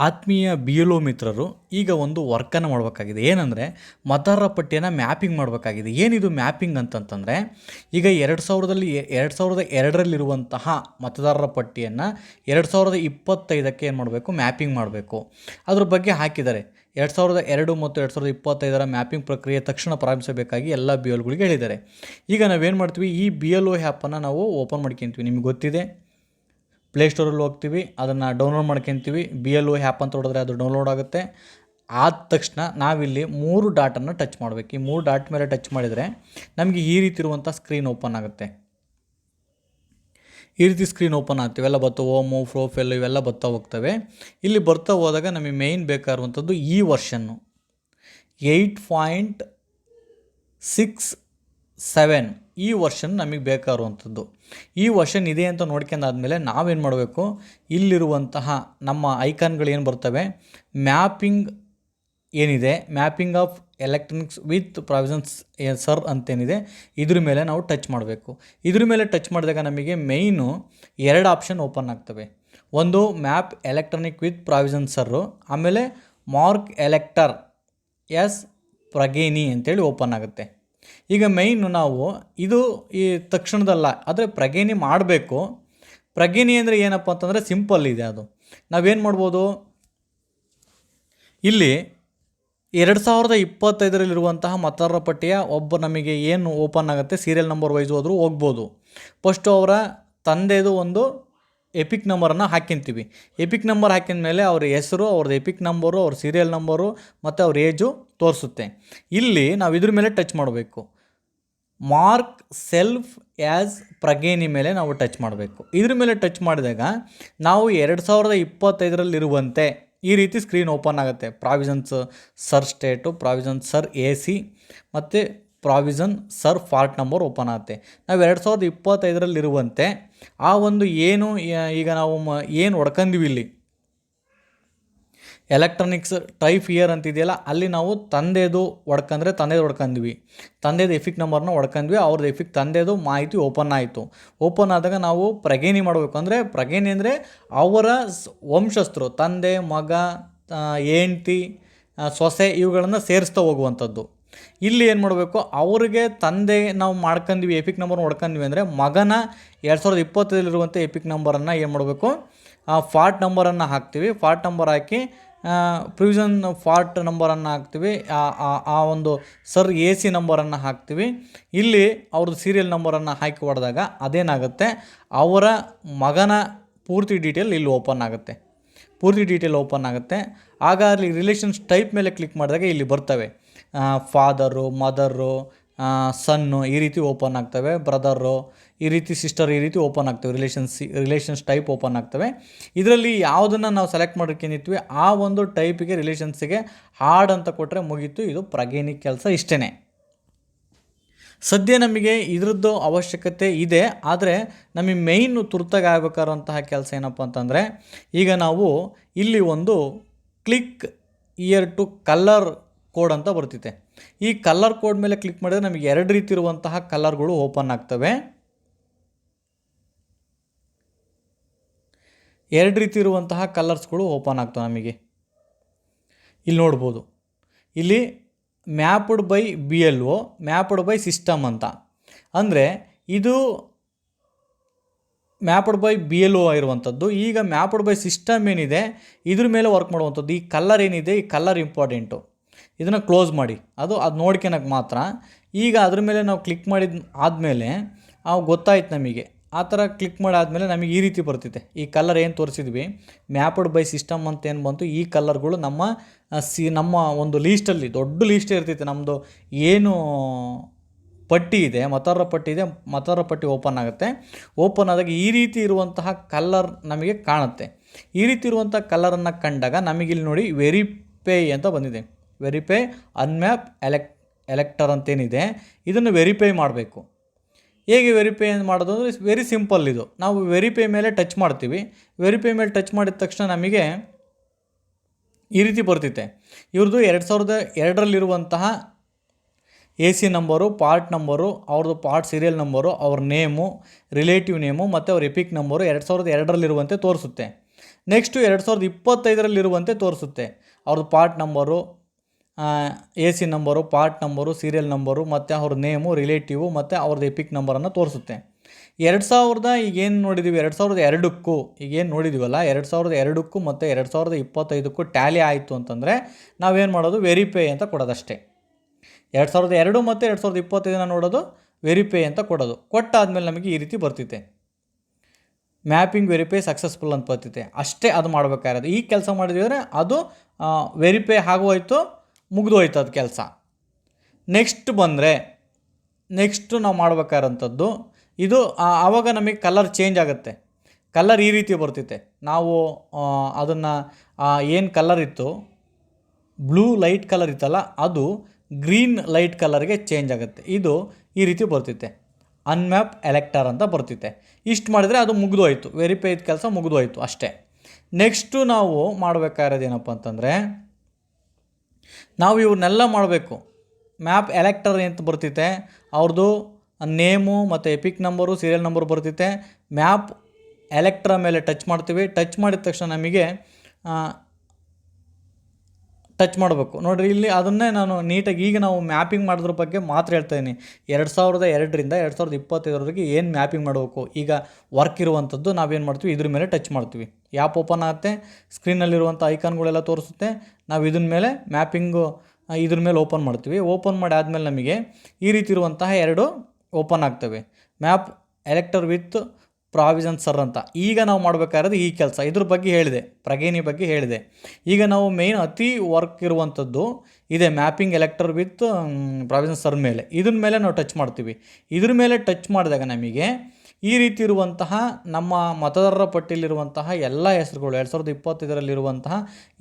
ಆತ್ಮೀಯ B L ಒ ಮಿತ್ರರು ಈಗ ಒಂದು ವರ್ಕನ್ನು ಮಾಡಬೇಕಾಗಿದೆ. ಏನಂದರೆ, ಮತದಾರರ ಪಟ್ಟಿಯನ್ನು ಮ್ಯಾಪಿಂಗ್ ಮಾಡಬೇಕಾಗಿದೆ. ಏನಿದು ಮ್ಯಾಪಿಂಗ್ ಅಂತಂತಂದರೆ, ಈಗ ಎರಡು ಸಾವಿರದಲ್ಲಿ ಎರಡು ಸಾವಿರದ ಎರಡರಲ್ಲಿರುವಂತಹ ಮತದಾರರ ಪಟ್ಟಿಯನ್ನು ಎರಡು ಸಾವಿರದ ಇಪ್ಪತ್ತೈದಕ್ಕೆ ಏನು ಮಾಡಬೇಕು? ಮ್ಯಾಪಿಂಗ್ ಮಾಡಬೇಕು. ಅದ್ರ ಬಗ್ಗೆ ಹಾಕಿದ್ದಾರೆ. ಎರಡು ಸಾವಿರದ ಎರಡು ಮತ್ತು ಎರಡು ಸಾವಿರದ ಇಪ್ಪತ್ತೈದರ ಮ್ಯಾಪಿಂಗ್ ಪ್ರಕ್ರಿಯೆ ತಕ್ಷಣ ಪ್ರಾರಂಭಿಸಬೇಕಾಗಿ ಎಲ್ಲ ಬಿ ಎಲ್ಗಳಿಗೆ ಹೇಳಿದ್ದಾರೆ. ಈಗ ನಾವೇನು ಮಾಡ್ತೀವಿ? ಈ ಬಿ ಎಲ್ ಒ ಆ್ಯಪನ್ನು ನಾವು ಓಪನ್ ಮಾಡ್ಕೊತೀವಿ. ನಿಮ್ಗೆ ಗೊತ್ತಿದೆ? ಪ್ಲೇಸ್ಟೋರಲ್ಲಿ ಹೋಗ್ತೀವಿ, ಅದನ್ನು ಡೌನ್ಲೋಡ್ ಮಾಡ್ಕೊತೀವಿ. ಬಿ ಎಲ್ ಒ ಆ್ಯಪ್ ಅಂತ ಹೊಡೆದ್ರೆ ಅದು ಡೌನ್ಲೋಡ್ ಆಗುತ್ತೆ. ಆದ ತಕ್ಷಣ ನಾವಿಲ್ಲಿ ಮೂರು ಡಾಟನ್ನು ಟಚ್ ಮಾಡಬೇಕು. ಈ ಮೂರು ಡಾಟ್ ಮೇಲೆ ಟಚ್ ಮಾಡಿದರೆ ನಮಗೆ ಈ ರೀತಿ ಇರುವಂಥ ಸ್ಕ್ರೀನ್ ಓಪನ್ ಆಗುತ್ತೆ. ಈ ರೀತಿ ಸ್ಕ್ರೀನ್ ಓಪನ್ ಆಗ್ತವೆ. ಇವೆಲ್ಲ ಬರ್ತಾವೆ ಓಮು ಪ್ರೊಫೈಲ್ ಇವೆಲ್ಲ ಬರ್ತಾ ಹೋಗ್ತವೆ. ಇಲ್ಲಿ ಬರ್ತಾ ಹೋದಾಗ ನಮಗೆ ಮೇಯ್ನ್ ಬೇಕಾಗಿರುವಂಥದ್ದು ಈ ವರ್ಷನ್ನು ಏಯ್ಟ್ ಪಾಯಿಂಟ್ ಸಿಕ್ಸ್ ಸೆವೆನ್. ಈ ವರ್ಷನ್ ನಮಗೆ ಬೇಕಾಗಿರುವಂಥದ್ದು ಈ ವರ್ಷನ್ ಇದೆ ಅಂತ ನೋಡ್ಕೊಂಡಾದ್ಮೇಲೆ ನಾವೇನು ಮಾಡಬೇಕು? ಇಲ್ಲಿರುವಂತಹ ನಮ್ಮ ಐಕಾನ್ಗಳು ಏನು ಬರ್ತವೆ? ಮ್ಯಾಪಿಂಗ್ ಏನಿದೆ? Mapping of electronics with provisions SIR ಅಂತೇನಿದೆ. ಇದ್ರ ಮೇಲೆ ನಾವು ಟಚ್ ಮಾಡಬೇಕು. ಇದ್ರ ಮೇಲೆ ಟಚ್ ಮಾಡಿದಾಗ ನಮಗೆ ಮೇಯ್ನು ಎರಡು ಆಪ್ಷನ್ ಓಪನ್ ಆಗ್ತವೆ. ಒಂದು map electronic with provision SIR, ಆಮೇಲೆ ಮಾರ್ಕ್ ಎಲೆಕ್ಟರ್ ಎಸ್ ಪ್ರಗೇನಿ ಅಂತೇಳಿ ಓಪನ್ ಆಗುತ್ತೆ. ಈಗ ಮೇಯ್ನು ನಾವು ಇದು ಈ ತಕ್ಷಣದಲ್ಲ, ಆದರೆ ಪ್ರಗೇನಿ ಮಾಡಬೇಕು. ಪ್ರಗೇನಿ ಅಂದರೆ ಏನಪ್ಪ ಅಂತಂದರೆ ಸಿಂಪಲ್ ಇದೆ ಅದು. ನಾವೇನು ಮಾಡ್ಬೋದು? ಇಲ್ಲಿ ಎರಡು ಸಾವಿರದ ಇಪ್ಪತ್ತೈದರಲ್ಲಿರುವಂತಹ ಮತದಾರರ ಪಟ್ಟಿಯ ಒಬ್ಬ ನಮಗೆ ಏನು ಓಪನ್ ಆಗುತ್ತೆ ಸೀರಿಯಲ್ ನಂಬರ್ ವೈಸ್ ಹೋದರೂ ಹೋಗ್ಬೋದು. ಫಸ್ಟು ಅವರ ತಂದೆದು ಒಂದು ಎಪಿಕ್ ನಂಬರನ್ನು ಹಾಕಿಂತೀವಿ. ಎಪಿಕ್ ನಂಬರ್ ಹಾಕಿದ ಮೇಲೆ ಅವ್ರ ಹೆಸರು ಅವ್ರದ್ದು ಎಪಿಕ್ ನಂಬರು ಅವ್ರ ಸೀರಿಯಲ್ ನಂಬರು ಮತ್ತು ಅವ್ರ ಏಜು ತೋರಿಸುತ್ತೆ. ಇಲ್ಲಿ ನಾವು ಇದ್ರ ಮೇಲೆ ಟಚ್ ಮಾಡಬೇಕು. ಮಾರ್ಕ್ ಸೆಲ್ಫ್ ಆ್ಯಸ್ ಪ್ರಗೇನಿ ಮೇಲೆ ನಾವು ಟಚ್ ಮಾಡಬೇಕು. ಇದ್ರ ಮೇಲೆ ಟಚ್ ಮಾಡಿದಾಗ ನಾವು ಎರಡು ಸಾವಿರದ ಇಪ್ಪತ್ತೈದರಲ್ಲಿರುವಂತೆ ಈ ರೀತಿ ಸ್ಕ್ರೀನ್ ಓಪನ್ ಆಗುತ್ತೆ. Provisions SIR state provision SIR A C ಮತ್ತು provision SIR part number open ಆಗುತ್ತೆ. ನಾವು ಎರಡು ಸಾವಿರದ ಇಪ್ಪತ್ತೈದರಲ್ಲಿರುವಂತೆ ಆ ಒಂದು ಏನು ಈಗ ನಾವು ಮ, ಏನು ಹೊಡ್ಕಂದಿವಿ ಇಲ್ಲಿ? ಎಲೆಕ್ಟ್ರಾನಿಕ್ಸ್ ಟೈಪ್ ಇಯರ್ ಅಂತಿದೆಯಲ್ಲ, ಅಲ್ಲಿ ನಾವು ತಂದೆದು ಹೊಡ್ಕಂದ್ರೆ ತಂದೆದು ಹೊಡ್ಕಂದ್ವಿ. ತಂದೆದು ಎಫಿಕ್ ನಂಬರ್ನ ಹೊಡ್ಕಂದ್ವಿ, ಅವ್ರದ್ದು ಎಫಿಕ್ ತಂದೆದು ಮಾಹಿತಿ ಓಪನ್ ಆಯಿತು. ಓಪನ್ ಆದಾಗ ನಾವು ಪ್ರಗೇನಿ ಮಾಡಬೇಕು. ಅಂದರೆ ಪ್ರಗೇನಿ ಅಂದರೆ ಅವರ ವಂಶಸ್ಥರು, ತಂದೆ, ಮಗ ಹೆಂಡ್ತಿ ಸೊಸೆ ಇವುಗಳನ್ನು ಸೇರಿಸ್ತಾ ಹೋಗುವಂಥದ್ದು. ಇಲ್ಲಿ ಏನು ಮಾಡಬೇಕು? ಅವ್ರಿಗೆ ತಂದೆ ನಾವು ಮಾಡ್ಕೊಂಡ್ವಿ ಎಪಿಕ್ ನಂಬರ್ ಹೊಡ್ಕೊಂಡ್ವಿ ಅಂದರೆ ಮಗನ ಎರಡು ಸಾವಿರದ ಇಪ್ಪತ್ತರಲ್ಲಿರುವಂಥ ಎಪಿಕ್ ನಂಬರನ್ನು ಏನು ಮಾಡಬೇಕು? ಆ ಫಾರ್ಟ್ ನಂಬರನ್ನು ಹಾಕ್ತೀವಿ. ಫಾರ್ಟ್ ನಂಬರ್ ಹಾಕಿ ಪ್ರಿವಿಷನ್ ಫಾರ್ಟ್ ನಂಬರನ್ನು ಹಾಕ್ತೀವಿ. ಆ- ಒಂದು ಸರ್ ಎ ಸಿ ನಂಬರನ್ನು ಹಾಕ್ತೀವಿ. ಇಲ್ಲಿ ಅವ್ರದ್ದು ಸೀರಿಯಲ್ ನಂಬರನ್ನು ಹಾಕಿ ಹೊಡೆದಾಗ ಅದೇನಾಗುತ್ತೆ? ಅವರ ಮಗನ ಪೂರ್ತಿ ಡೀಟೇಲ್ ಇಲ್ಲಿ ಓಪನ್ ಆಗುತ್ತೆ. ಪೂರ್ತಿ ಡೀಟೇಲ್ ಓಪನ್ ಆಗುತ್ತೆ. ಆಗ ಅಲ್ಲಿ ರಿಲೇಷನ್ಸ್ ಟೈಪ್ ಮೇಲೆ ಕ್ಲಿಕ್ ಮಾಡಿದಾಗ ಇಲ್ಲಿ ಬರ್ತವೆ. ಫಾದರು, ಮದರು ಸನ್ನು ಈ ರೀತಿ ಓಪನ್ ಆಗ್ತವೆ. ಬ್ರದರು ಈ ರೀತಿ ಸಿಸ್ಟರ್ ಈ ರೀತಿ ಓಪನ್ ಆಗ್ತವೆ. ರಿಲೇಷನ್ಸ್ ರಿಲೇಷನ್ಸ್ ಟೈಪ್ ಓಪನ್ ಆಗ್ತವೆ. ಇದರಲ್ಲಿ ಯಾವುದನ್ನು ನಾವು ಸೆಲೆಕ್ಟ್ ಮಾಡ್ಕೊಂಡಿರ್ತೀವಿ ಆ ಒಂದು ಟೈಪಿಗೆ ರಿಲೇಷನ್ಸಿಗೆ ಹಾಡ್ ಅಂತ ಕೊಟ್ಟರೆ ಮುಗೀತು. ಇದು ಪ್ರಗೇನಿಕ್ ಕೆಲಸ ಇಷ್ಟೇ ಸದ್ಯ ನಮಗೆ ಇದ್ರದ್ದು ಅವಶ್ಯಕತೆ ಇದೆ, ಆದರೆ ನಮಗೆ ಮೇಯ್ನು ತುರ್ತಾಗಿ ಆಗಬೇಕಾದಂತಹ ಕೆಲಸ ಏನಪ್ಪ ಅಂತಂದರೆ, ಈಗ ನಾವು ಇಲ್ಲಿ ಒಂದು click here to colour code ಅಂತ ಬರ್ತಿದೆ ಈ ಕಲರ್ ಕೋಡ್ ಮೇಲೆ ಕ್ಲಿಕ್ ಮಾಡಿದ್ರೆ ನಮಗೆ ಎರಡು ರೀತಿ ಇರುವಂತಹ ಕಲರ್ಗಳು ಓಪನ್ ಆಗ್ತವೆ. ಎರಡು ರೀತಿ ಇರುವಂತಹ ಕಲರ್ಸ್ಗಳು ಓಪನ್ ಆಗ್ತವೆ ನಮಗೆ. ಇಲ್ಲಿ ನೋಡ್ಬೋದು. ಇಲ್ಲಿ mapped by B L O mapped by system ಅಂತ. ಅಂದರೆ ಇದು mapped by B L O ಇರುವಂಥದ್ದು ಈಗ ಮ್ಯಾಪ್ಡ್ ಬೈ ಸಿಸ್ಟಮ್ ಏನಿದೆ, ಇದ್ರ ಮೇಲೆ ವರ್ಕ್ ಮಾಡುವಂಥದ್ದು. ಈ ಕಲರ್ ಏನಿದೆ, ಈ ಕಲರ್ ಇಂಪಾರ್ಟೆಂಟು ಇದನ್ನು ಕ್ಲೋಸ್ ಮಾಡಿ. ಅದು ಅದು ನೋಡ್ಕೊಳಕ್ಕೆ ಮಾತ್ರ. ಈಗ ಅದ್ರ ಮೇಲೆ ನಾವು ಕ್ಲಿಕ್ ಮಾಡಿದ ಆದಮೇಲೆ, ಅವು ಗೊತ್ತಾಯ್ತು ನಮಗೆ. ಆ ಥರ ಕ್ಲಿಕ್ ಮಾಡಾದಮೇಲೆ ನಮಗೆ ಈ ರೀತಿ ಬರ್ತಿದೆ ಈ ಕಲರ್ ಏನು ತೋರಿಸಿದ್ವಿ? ಮ್ಯಾಪ್ಡ್ ಬೈ ಸಿಸ್ಟಮ್ ಅಂತ ಏನು ಬಂತು? ಈ ಕಲರ್ಗಳು ನಮ್ಮ ಸಿ, ನಮ್ಮ ಒಂದು ಲೀಸ್ಟಲ್ಲಿ ದೊಡ್ಡ ಲೀಸ್ಟ್ ಇರ್ತೈತೆ ನಮ್ಮದು ಏನು ಪಟ್ಟಿ ಇದೆ ಮತಾರ ಪಟ್ಟಿ ಇದೆ ಮತಾರ ಪಟ್ಟಿ ಓಪನ್ ಆಗುತ್ತೆ. ಓಪನ್ ಆದಾಗ ಈ ರೀತಿ ಇರುವಂತಹ ಕಲ್ಲರ್ ನಮಗೆ ಕಾಣುತ್ತೆ. ಈ ರೀತಿ ಇರುವಂಥ ಕಲರನ್ನು ಕಂಡಾಗ ನಮಗಿಲ್ಲಿ ನೋಡಿ ವೆರಿಪೇ ಅಂತ ಬಂದಿದೆ. ವೆರಿಪೇ ಅನ್ಮ್ಯಾಪ್ ಎಲೆಕ್ ಎಲೆಕ್ಟರ್ ಅಂತೇನಿದೆ ಇದನ್ನು ವೆರಿಫೈ ಮಾಡಬೇಕು. ಹೇಗೆ ವೆರಿಫೈ ಮಾಡೋದು ಅಂದರೆ ವೆರಿ ಸಿಂಪಲ್ ಇದು. ನಾವು ವೆರಿಫೈ ಮೇಲೆ ಟಚ್ ಮಾಡ್ತೀವಿ. ವೆರಿಫೈ ಮೇಲೆ ಟಚ್ ಮಾಡಿದ ತಕ್ಷಣ ನಮಗೆ ಈ ರೀತಿ ಬರ್ತೈತೆ. ಇವ್ರದ್ದು ಎರಡು ಸಾವಿರದ ಎರಡರಲ್ಲಿರುವಂತಹ A C number part number ಅವ್ರದ್ದು ಪಾರ್ಟ್ ಸೀರಿಯಲ್ ನಂಬರು ಅವ್ರ ನೇಮು ರಿಲೇಟಿವ್ ನೇಮು ಮತ್ತು ಅವ್ರ ಎಪಿಕ್ ನಂಬರು ಎರಡು ಸಾವಿರದ ಎರಡರಲ್ಲಿರುವಂತೆ ತೋರಿಸುತ್ತೆ. ನೆಕ್ಸ್ಟು ಎರಡು ಸಾವಿರದ ಇಪ್ಪತ್ತೈದರಲ್ಲಿರುವಂತೆ ತೋರಿಸುತ್ತೆ. ಅವ್ರದ್ದು part number A C number, part number, serial number, ಮತ್ತು ಅವ್ರ ನೇಮು, ರಿಲೇಟಿವು, ಮತ್ತು ಅವ್ರದ್ದು ಎಪಿಕ್ ನಂಬರನ್ನು ತೋರಿಸುತ್ತೆ. ಎರಡು ಸಾವಿರದ ಈಗೇನು ನೋಡಿದ್ದೀವಿ ಎರಡು ಸಾವಿರದ ಎರಡಕ್ಕೂ ಈಗೇನು ನೋಡಿದ್ದೀವಲ್ಲ ಎರಡು ಸಾವಿರದ ಎರಡಕ್ಕೂ ಮತ್ತು ಎರಡು ಸಾವಿರದ ಇಪ್ಪತ್ತೈದಕ್ಕೂ ಟ್ಯಾಲಿ ಆಯಿತು ಅಂತಂದರೆ ನಾವೇನು ಮಾಡೋದು? ವೆರಿಪೇ ಅಂತ ಕೊಡೋದಷ್ಟೇ. ಎರಡು ಸಾವಿರದ ಎರಡು ಮತ್ತು ಎರಡು ಸಾವಿರದ ಇಪ್ಪತ್ತೈದನ್ನ ನೋಡೋದು? ವೆರಿಪೇ ಅಂತ ಕೊಡೋದು. ಕೊಟ್ಟಾದಮೇಲೆ ನಮಗೆ ಈ ರೀತಿ ಬರ್ತಿದೆ ಮ್ಯಾಪಿಂಗ್ ವೆರಿಫೈ ಸಕ್ಸಸ್ಫುಲ್ ಅಂತ ಬರ್ತಿದೆ ಅಷ್ಟೇ ಅದು ಮಾಡಬೇಕಾಗಿರೋದು. ಈ ಕೆಲಸ ಮಾಡಿದ್ರೆ ಅದು ವೆರಿಫೈ ಆಗೋಯ್ತು. ಮುಗಿದು ಹೋಯ್ತು ಅದು ಕೆಲಸ. ನೆಕ್ಸ್ಟ್ ಬಂದರೆ, ನೆಕ್ಸ್ಟು ನಾವು ಮಾಡ್ಬೇಕಾದಂಥದ್ದು ಇದು ಆವಾಗ ನಮಗೆ ಕಲರ್ ಚೇಂಜ್ ಆಗುತ್ತೆ. ಕಲರ್ ಈ ರೀತಿ ಬರ್ತೈತೆ ನಾವು ಅದನ್ನು ಏನು ಕಲರ್ ಇತ್ತು? ಬ್ಲೂ ಲೈಟ್ ಕಲರ್ ಇತ್ತಲ್ಲ, ಅದು ಗ್ರೀನ್ ಲೈಟ್ ಕಲರ್ಗೆ ಚೇಂಜ್ ಆಗುತ್ತೆ. ಇದು ಈ ರೀತಿ ಬರ್ತೈತೆ ಅನ್ಮ್ಯಾಪ್ ಎಲೆಕ್ಟರ್ ಅಂತ ಬರ್ತೈತೆ ಇಷ್ಟು ಮಾಡಿದರೆ ಅದು ಮುಗಿದು ಹೋಯಿತು ವೆರಿಫೈ ಕೆಲಸ ಮುಗಿದೋಯ್ತು ಅಷ್ಟೇ. ನೆಕ್ಸ್ಟು ನಾವು ಮಾಡಬೇಕಾಗಿರೋದು ಏನಪ್ಪ ಅಂತಂದರೆ ನಾವು ಇವನ್ನೆಲ್ಲ ಮಾಡಬೇಕು. ಮ್ಯಾಪ್ ಎಲೆಕ್ಟರ್ ಅಂತ ಬರ್ತೈತೆ ಅವ್ರದ್ದು ನೇಮು ಮತ್ತು ಎಪಿಕ್ ನಂಬರು, ಸೀರಿಯಲ್ ನಂಬರು ಬರ್ತೈತೆ ಮ್ಯಾಪ್ ಎಲೆಕ್ಟ್ರ ಮೇಲೆ ಟಚ್ ಮಾಡ್ತೀವಿ. ಟಚ್ ಮಾಡಿದ ತಕ್ಷಣ ನಮಗೆ ಟಚ್ ಮಾಡಬೇಕು. ನೋಡಿರಿ, ಇಲ್ಲಿ ಅದನ್ನೇ ನಾನು ನೀಟಾಗಿ ಈಗ ನಾವು ಮ್ಯಾಪಿಂಗ್ ಮಾಡೋದ್ರ ಬಗ್ಗೆ ಮಾತ್ರ ಹೇಳ್ತಾ ಇದ್ದೀನಿ ಎರಡು ಸಾವಿರದ ಎರಡರಿಂದ ಎರಡು ಸಾವಿರದ ಇಪ್ಪತ್ತೈದರವರೆಗೆ ಏನು ಮ್ಯಾಪಿಂಗ್ ಮಾಡಬೇಕು? ಈಗ ವರ್ಕ್ ಇರುವಂಥದ್ದು ನಾವೇನು ಮಾಡ್ತೀವಿ? ಇದ್ರ ಮೇಲೆ ಟಚ್ ಮಾಡ್ತೀವಿ. ಯಾಪ್ ಓಪನ್ ಆಗುತ್ತೆ ಸ್ಕ್ರೀನಲ್ಲಿರುವಂಥ ಐಕಾನ್ಗಳೆಲ್ಲ ತೋರಿಸುತ್ತೆ. ನಾವು ಇದನ್ನ ಮೇಲೆ ಮ್ಯಾಪಿಂಗು, ಇದ್ರ ಮೇಲೆ ಓಪನ್ ಮಾಡ್ತೀವಿ. ಓಪನ್ ಮಾಡಿ ಆದಮೇಲೆ ನಮಗೆ ಈ ರೀತಿ ಇರುವಂತಹ ಎರಡು ಓಪನ್ ಆಗ್ತವೆ. Map elector with provision SIR ಅಂತ. ಈಗ ನಾವು ಮಾಡಬೇಕಾದ್ರೆ ಈ ಕೆಲಸ. ಇದ್ರ ಬಗ್ಗೆ ಹೇಳಿದೆ, ಪ್ರಗೇನಿ ಬಗ್ಗೆ ಹೇಳಿದೆ. ಈಗ ನಾವು ಮೇನ್ ಅತಿ ವರ್ಕ್ ಇರುವಂಥದ್ದು ಇದೆ mapping elector with provision SIR ಮೇಲೆ. ಇದ್ರ ಮೇಲೆ ನಾವು ಟಚ್ ಮಾಡ್ತೀವಿ. ಇದ್ರ ಮೇಲೆ ಟಚ್ ಮಾಡಿದಾಗ ನಮಗೆ ಈ ರೀತಿ ಇರುವಂತಹ ನಮ್ಮ ಮತದಾರರ ಪಟ್ಟಿಯಲ್ಲಿರುವಂತಹ ಎಲ್ಲ ಹೆಸರುಗಳು, ಎರಡು ಸಾವಿರದ ಇಪ್ಪತ್ತೈದರಲ್ಲಿರುವಂತಹ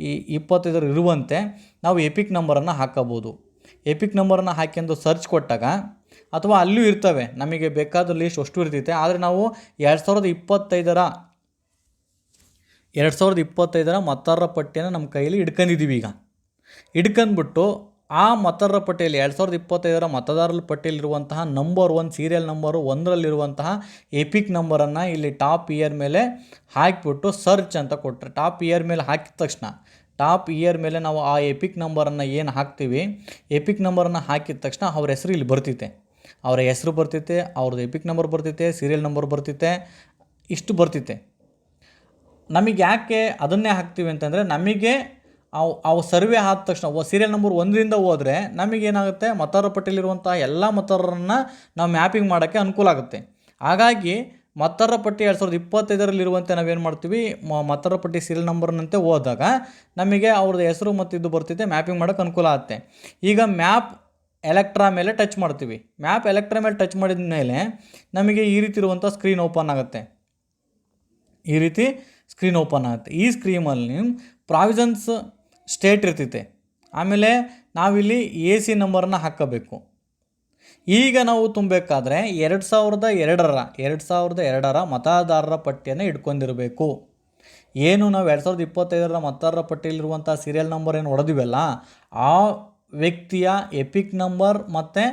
ಈ ಇಪ್ಪತ್ತೈದರ ಇರುವಂತೆ ನಾವು ಎಪಿಕ್ ನಂಬರನ್ನು ಹಾಕಬೋದು ಎಪಿಕ್ ನಂಬರನ್ನು ಅಂತ ಸರ್ಚ್ ಕೊಟ್ಟಾಗ ಅಥವಾ ಅಲ್ಲೂ ಇರ್ತವೆ. ನಮಗೆ ಬೇಕಾದ ಲೀಸ್ಟ್ ಅಷ್ಟು ಇರ್ತೈತೆ. ಆದರೆ ನಾವು ಎರಡು ಸಾವಿರದ ಇಪ್ಪತ್ತೈದರ, ಎರಡು ಸಾವಿರದ ಇಪ್ಪತ್ತೈದರ ಮತದಾರರ ಪಟ್ಟಿಯನ್ನು ನಮ್ಮ ಕೈಯಲ್ಲಿ ಹಿಡ್ಕೊಂಡಿದ್ದೀವಿ ಈಗ. ಹಿಡ್ಕೊಂಡ್ಬಿಟ್ಟು ಆ ಮತದಾರರ ಪಟ್ಟಿಯಲ್ಲಿ, ಎರಡು ಸಾವಿರದ ಇಪ್ಪತ್ತೈದರ ಮತದಾರರ ಪಟ್ಟಿಯಲ್ಲಿರುವಂತಹ ನಂಬರ್ ಒನ್ ಸೀರಿಯಲ್ ನಂಬರು ಒಂದರಲ್ಲಿರುವಂತಹ ಎಪಿಕ್ ನಂಬರನ್ನು ಇಲ್ಲಿ ಟಾಪ್ ಇಯರ್ ಮೇಲೆ ಹಾಕಿಬಿಟ್ಟು ಸರ್ಚ್ ಅಂತ ಕೊಟ್ಟರೆ ಟಾಪ್ ಇಯರ್ ಮೇಲೆ ಹಾಕಿದ ತಕ್ಷಣ ಟಾಪ್ ಇಯರ್ ಮೇಲೆ ನಾವು ಆ ಎಪಿಕ್ ನಂಬರನ್ನು ಏನು ಹಾಕ್ತೀವಿ ಎಪಿಕ್ ನಂಬರನ್ನು ಹಾಕಿದ ತಕ್ಷಣ ಅವ್ರ ಹೆಸರು ಇಲ್ಲಿ ಬರ್ತಿತ್ತೆ. ಅವರ ಹೆಸರು ಬರ್ತೈತೆ ಅವ್ರದ್ದು ಎಪಿಕ್ ನಂಬರ್ ಬರ್ತೈತೆ ಸೀರಿಯಲ್ ನಂಬರ್ ಬರ್ತೈತೆ ಇಷ್ಟು ಬರ್ತೈತೆ ನಮಗೆ ಯಾಕೆ ಅದನ್ನೇ ಹಾಕ್ತೀವಿ ಅಂತಂದರೆ ನಮಗೆ ಅವು ಅವು ಸರ್ವೆ ಆದ ತಕ್ಷಣ ಸೀರಿಯಲ್ ನಂಬರ್ ಒಂದರಿಂದ ಹೋದರೆ ನಮಗೇನಾಗುತ್ತೆ ಮತದಾರರ ಪಟ್ಟಿಯಲ್ಲಿರುವಂಥ ಎಲ್ಲ ಮತದಾರರನ್ನು ನಾವು ಮ್ಯಾಪಿಂಗ್ ಮಾಡೋಕ್ಕೆ ಅನುಕೂಲ ಆಗುತ್ತೆ. ಹಾಗಾಗಿ ಮತದಾರರ ಪಟ್ಟಿ ಎರಡು ಸಾವಿರದ ಇಪ್ಪತ್ತೈದರಲ್ಲಿರುವಂತೆ ನಾವೇನು ಮಾಡ್ತೀವಿ? ಮತದಾರರ ಪಟ್ಟಿ ಸೀರಿಯಲ್ ನಂಬರ್ನಂತೆ ಹೋದಾಗ ನಮಗೆ ಅವ್ರದ್ದು ಹೆಸರು ಮತ್ತು ಇದು ಬರ್ತಿದೆ ಮ್ಯಾಪಿಂಗ್ ಮಾಡೋಕ್ಕೆ ಅನುಕೂಲ ಆಗುತ್ತೆ ಈಗ ಮ್ಯಾಪ್ ಎಲೆಕ್ಟ್ರಾ ಮೇಲೆ ಟಚ್ ಮಾಡ್ತೀವಿ. ಮ್ಯಾಪ್ ಎಲೆಕ್ಟ್ರಾ ಮೇಲೆ ಟಚ್ ಮಾಡಿದ ಮೇಲೆ ನಮಗೆ ಈ ರೀತಿ ಇರುವಂಥ ಸ್ಕ್ರೀನ್ ಓಪನ್ ಆಗುತ್ತೆ. ಈ ರೀತಿ ಸ್ಕ್ರೀನ್ ಓಪನ್ ಆಗುತ್ತೆ. ಈ ಸ್ಕ್ರೀಮಲ್ಲಿ ಪ್ರಾವಿಸನ್ಸ್ ಸ್ಟೇಟ್ ಇರ್ತೈತೆ. ಆಮೇಲೆ ನಾವಿಲ್ಲಿ ಎ ಸಿ ನಂಬರನ್ನು ಹಾಕಬೇಕು. ಈಗ ನಾವು ತುಂಬಬೇಕಾದ್ರೆ ಎರಡು ಸಾವಿರದ ಎರಡರ, ಎರಡು ಸಾವಿರದ ಎರಡರ ಮತದಾರರ ಪಟ್ಟಿಯನ್ನು ಇಟ್ಕೊಂಡಿರಬೇಕು. ಏನು ನಾವು ಎರಡು ಸಾವಿರದ ಇಪ್ಪತ್ತೈದರ ಮತದಾರರ ಪಟ್ಟಿಯಲ್ಲಿರುವಂಥ ಸೀರಿಯಲ್ ನಂಬರ್ ಏನು ಹೊಡೆದಿವಲ್ಲ, ಆ ವ್ಯಕ್ತಿಯ ಎಪಿಕ್ ನಂಬರ್ ಮತ್ತು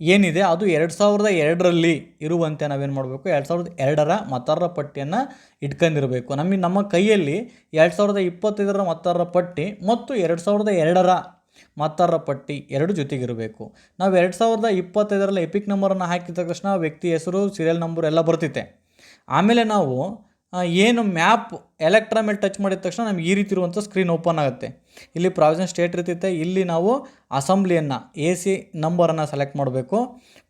ಏನಿದೆ, ಅದು ಎರಡು ಸಾವಿರದ ಎರಡರಲ್ಲಿ ಇರುವಂತೆ ನಾವೇನು ಮಾಡಬೇಕು? ಎರಡು ಸಾವಿರದ ಎರಡರ ಮತದಾರರ ಪಟ್ಟಿಯನ್ನು ಇಟ್ಕೊಂಡಿರಬೇಕು. ನಮಗೆ ನಮ್ಮ ಕೈಯಲ್ಲಿ ಎರಡು ಸಾವಿರದ ಇಪ್ಪತ್ತೈದರ ಮತದಾರರ ಪಟ್ಟಿ ಮತ್ತು ಎರಡು ಸಾವಿರದ ಎರಡರ ಮತದಾರರ ಪಟ್ಟಿ ಎರಡು ಜೊತೆಗಿರಬೇಕು. ನಾವು ಎರಡು ಸಾವಿರದ ಇಪ್ಪತ್ತೈದರಲ್ಲಿ ಎಪಿಕ್ ನಂಬರನ್ನು ಹಾಕಿದ ತಕ್ಷಣ ವ್ಯಕ್ತಿ ಹೆಸರು ಸೀರಿಯಲ್ ನಂಬರ್ ಎಲ್ಲ ಬರ್ತಿತ್ತೆ. ಆಮೇಲೆ ನಾವು ಏನು ಮ್ಯಾಪ್ ಎಲೆಕ್ಟ್ರಾ ಮೇಲೆ ಟಚ್ ಮಾಡಿದ ತಕ್ಷಣ ನಮ್ಗೆ ಈ ರೀತಿ ಇರುವಂಥ ಸ್ಕ್ರೀನ್ ಓಪನ್ ಆಗುತ್ತೆ. ಇಲ್ಲಿ ಪ್ರಾವಿಷನ್ ಸ್ಟೇಟ್ ಇರ್ತೈತೆ. ಇಲ್ಲಿ ನಾವು ಅಸೆಂಬ್ಲಿಯನ್ನು ಎ ಸಿ ನಂಬರನ್ನು ಸೆಲೆಕ್ಟ್ ಮಾಡಬೇಕು.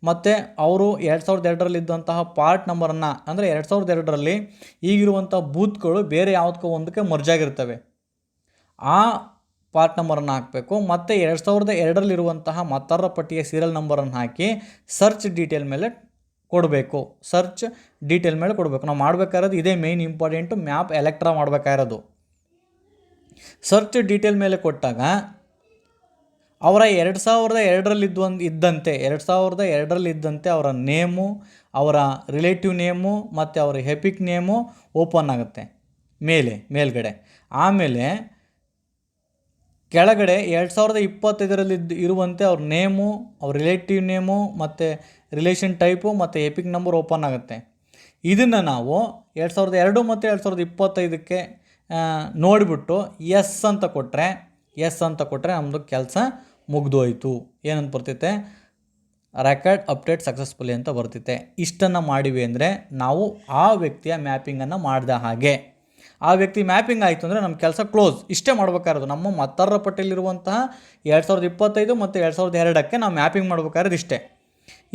ಮತ್ತು ಅವರು ಎರಡು ಸಾವಿರದ ಎರಡರಲ್ಲಿ ಇದ್ದಂತಹ ಪಾರ್ಟ್ ನಂಬರನ್ನು ಅಂದರೆ ಎರಡು ಸಾವಿರದ ಎರಡರಲ್ಲಿ ಈಗಿರುವಂಥ ಬೂತ್ಗಳು ಬೇರೆ ಯಾವುದಕ್ಕೋ ಒಂದಕ್ಕೆ ಮರ್ಜಾಗಿರ್ತವೆ ಆ ಪಾರ್ಟ್ ನಂಬರನ್ನು ಹಾಕಬೇಕು. ಮತ್ತು ಎರಡು ಸಾವಿರದ ಎರಡರಲ್ಲಿರುವಂತಹ ಮತ್ತಾರ ಪಟ್ಟಿಯ ಸೀರಿಯಲ್ ನಂಬರನ್ನು ಹಾಕಿ ಸರ್ಚ್ ಡೀಟೇಲ್ ಮೇಲೆ ಕೊಡಬೇಕು. ಸರ್ಚ್ ಡೀಟೇಲ್ ಮೇಲೆ ಕೊಡಬೇಕು. ನಾವು ಮಾಡಬೇಕಾಗಿರೋದು ಇದೇ ಮೇಯ್ನ್ ಇಂಪಾರ್ಟೆಂಟು ಮ್ಯಾಪ್ ಎಲೆಕ್ಟ್ರಾ ಮಾಡಬೇಕಾಗಿರೋದು. ಸರ್ಚ್ ಡೀಟೇಲ್ ಮೇಲೆ ಕೊಟ್ಟಾಗ ಅವರ ಎರಡು ಸಾವಿರದ ಎರಡರಲ್ಲಿ ಒಂದು ಇದ್ದಂತೆ, ಎರಡು ಸಾವಿರದ ಎರಡರಲ್ಲಿ ಇದ್ದಂತೆ ಅವರ ನೇಮು ಅವರ ರಿಲೇಟಿವ್ ನೇಮು ಮತ್ತು ಅವರ ಹೆಪಿಕ್ ನೇಮು ಓಪನ್ ಆಗುತ್ತೆ. ಮೇಲೆ, ಮೇಲ್ಗಡೆ. ಆಮೇಲೆ ಕೆಳಗಡೆ ಎರಡು ಸಾವಿರದ ಇಪ್ಪತ್ತೈದರಲ್ಲಿ ಇರುವಂತೆ ಅವ್ರ ನೇಮು, ಅವ್ರ ರಿಲೇಟಿವ್ ನೇಮು, ಮತ್ತು ರಿಲೇಷನ್ ಟೈಪು ಮತ್ತು ಎಪಿಕ್ ನಂಬರ್ ಓಪನ್ ಆಗುತ್ತೆ. ಇದನ್ನು ನಾವು ಎರಡು ಸಾವಿರದ ಎರಡು ಮತ್ತು ಎರಡು ಸಾವಿರದ ಇಪ್ಪತ್ತೈದಕ್ಕೆ ನೋಡಿಬಿಟ್ಟು ಎಸ್ ಅಂತ ಕೊಟ್ಟರೆ ಎಸ್ ಅಂತ ಕೊಟ್ಟರೆ ನಮ್ಮದು ಕೆಲಸ ಮುಗಿದೋಯಿತು. ಏನಂತ ಬರ್ತೈತೆ? ರೆಕಾರ್ಡ್ ಅಪ್ಡೇಟ್ ಸಕ್ಸಸ್ಫುಲಿ ಅಂತ ಬರ್ತೈತೆ. ಇಷ್ಟನ್ನು ಮಾಡಿವಿ ಅಂದರೆ ನಾವು ಆ ವ್ಯಕ್ತಿಯ ಮ್ಯಾಪಿಂಗನ್ನು ಮಾಡಿದ ಹಾಗೆ. ಆ ವ್ಯಕ್ತಿ ಮ್ಯಾಪಿಂಗ್ ಆಯಿತು ಅಂದರೆ ನಮ್ಮ ಕೆಲಸ ಕ್ಲೋಸ್. ಇಷ್ಟೇ ಮಾಡಬೇಕಾಗಿರೋದು. ನಮ್ಮ ಮತ್ತಾರರ ಪಟ್ಟಿಯಲ್ಲಿರುವಂತಹ ಎರಡು ಸಾವಿರದ ಇಪ್ಪತ್ತೈದು ಮತ್ತು ಎರಡು ಸಾವಿರದ ಎರಡಕ್ಕೆ ನಾವು ಮ್ಯಾಪಿಂಗ್ ಮಾಡ್ಬೇಕಾದ್ರೆ ಇಷ್ಟೇ.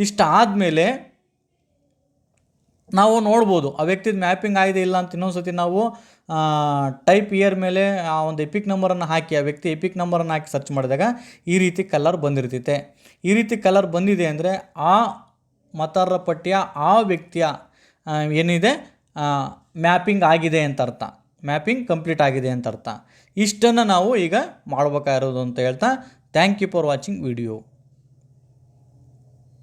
ಇಷ್ಟು ಆದಮೇಲೆ ನಾವು ನೋಡ್ಬೋದು, ಆ ವ್ಯಕ್ತಿದ ಮ್ಯಾಪಿಂಗ್ ಆಗಿದೆ ಇಲ್ಲ ಅಂತ ಇನ್ನೊಂದು ಸತಿ ನಾವು ಟೈಪ್ ಇಯರ್ ಮೇಲೆ ಆ ಒಂದು ಎಪಿಕ್ ನಂಬರನ್ನು ಹಾಕಿ, ಆ ವ್ಯಕ್ತಿ ಎಪಿಕ್ ನಂಬರನ್ನು ಹಾಕಿ ಸರ್ಚ್ ಮಾಡಿದಾಗ ಈ ರೀತಿ ಕಲರ್ ಬಂದಿರ್ತೈತೆ. ಈ ರೀತಿ ಕಲರ್ ಬಂದಿದೆ ಅಂದರೆ ಆ ಮತಾರರ ಪಟ್ಟಿಯ ಆ ವ್ಯಕ್ತಿಯ ಏನಿದೆ? ಮ್ಯಾಪಿಂಗ್ ಆಗಿದೆ ಅಂತ ಅರ್ಥ. ಮ್ಯಾಪಿಂಗ್ ಕಂಪ್ಲೀಟ್ ಆಗಿದೆ ಅಂತ ಅರ್ಥ. ಇಷ್ಟನ್ನು ನಾವು ಈಗ ಮಾಡಬೇಕಾಗಿರೋದು ಅಂತ ಹೇಳ್ತಾ thank you for watching video